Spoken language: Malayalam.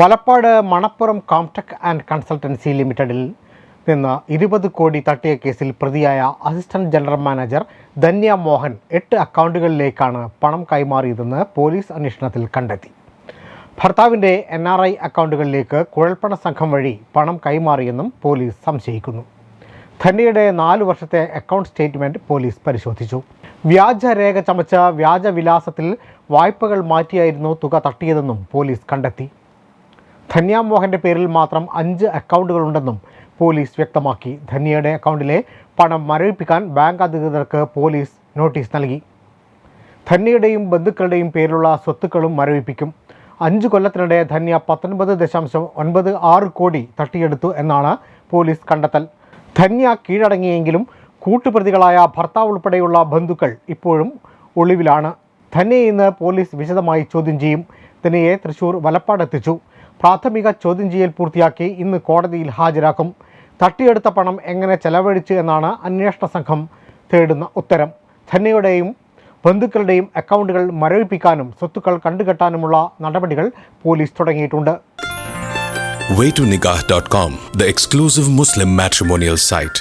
Valappad Manappuram Comtech and consultancy ലിമിറ്റഡിൽ നിന്ന് ഇരുപത് കോടി തട്ടിയ കേസിൽ പ്രതിയായ assistant general manager Dhanya Mohan എട്ട് അക്കൗണ്ടുകളിലേക്കാണ് പണം കൈമാറിയതെന്ന് പോലീസ് അന്വേഷണത്തിൽ കണ്ടെത്തി. ഭർത്താവിന്റെ എൻ ആർ ഐ അക്കൗണ്ടുകളിലേക്ക് കുഴൽപ്പണ സംഘം വഴി പണം കൈമാറിയെന്നും പോലീസ് സംശയിക്കുന്നു. ധന്യയുടെ നാലു വർഷത്തെ അക്കൗണ്ട് സ്റ്റേറ്റ്മെന്റ് പോലീസ് പരിശോധിച്ചു. വ്യാജ വ്യാജരേഖ ചമച്ച വ്യാജവിലാസത്തിൽ വായ്പകൾ മാറ്റിയായിരുന്നു തുക തട്ടിയതെന്നും പോലീസ് കണ്ടെത്തി. ധന്യ മോഹന്റെ പേരിൽ മാത്രം അഞ്ച് അക്കൗണ്ടുകളുണ്ടെന്നും പോലീസ് വ്യക്തമാക്കി. ധന്യയുടെ അക്കൗണ്ടിലെ പണം മരവിപ്പിക്കാൻ ബാങ്ക് അധികൃതർക്ക് പോലീസ് നോട്ടീസ് നൽകി. ധന്യയുടെയും ബന്ധുക്കളുടെയും പേരിലുള്ള സ്വത്തുക്കളും മരവിപ്പിക്കും. അഞ്ച് കൊല്ലത്തിനിടെ ധന്യ പത്തൊൻപത് ദശാംശം ഒൻപത് ആറ് കോടി തട്ടിയെടുത്തു എന്നാണ് പോലീസ് കണ്ടെത്തൽ. ധന്യ കീഴടങ്ങിയെങ്കിലും കൂട്ടുപ്രതികളായ ഭർത്താവ് ഉൾപ്പെടെയുള്ള ബന്ധുക്കൾ ഇപ്പോഴും ഒളിവിലാണ്. ധന്യയെ ഇന്ന് പോലീസ് വിശദമായി ചോദ്യം ചെയ്യും. ധന്യയെ തൃശൂർ വലപ്പാടെത്തിച്ചു പ്രാഥമിക ചോദ്യം ചെയ്യൽ പൂർത്തിയാക്കി ഇന്ന് കോടതിയിൽ ഹാജരാക്കും. തട്ടിയെടുത്ത പണം എങ്ങനെ ചെലവഴിച്ചു എന്നാണ് അന്വേഷണ സംഘം തേടുന്ന ഉത്തരം. ധന്യയുടെയും ബന്ധുക്കളുടെയും അക്കൗണ്ടുകൾ മരവിപ്പിക്കാനും സ്വത്തുക്കൾ കണ്ടുകെട്ടാനുമുള്ള നടപടികൾ പോലീസ് തുടങ്ങിയിട്ടുണ്ട്. Waytonikah.com, the exclusive Muslim matrimonial site.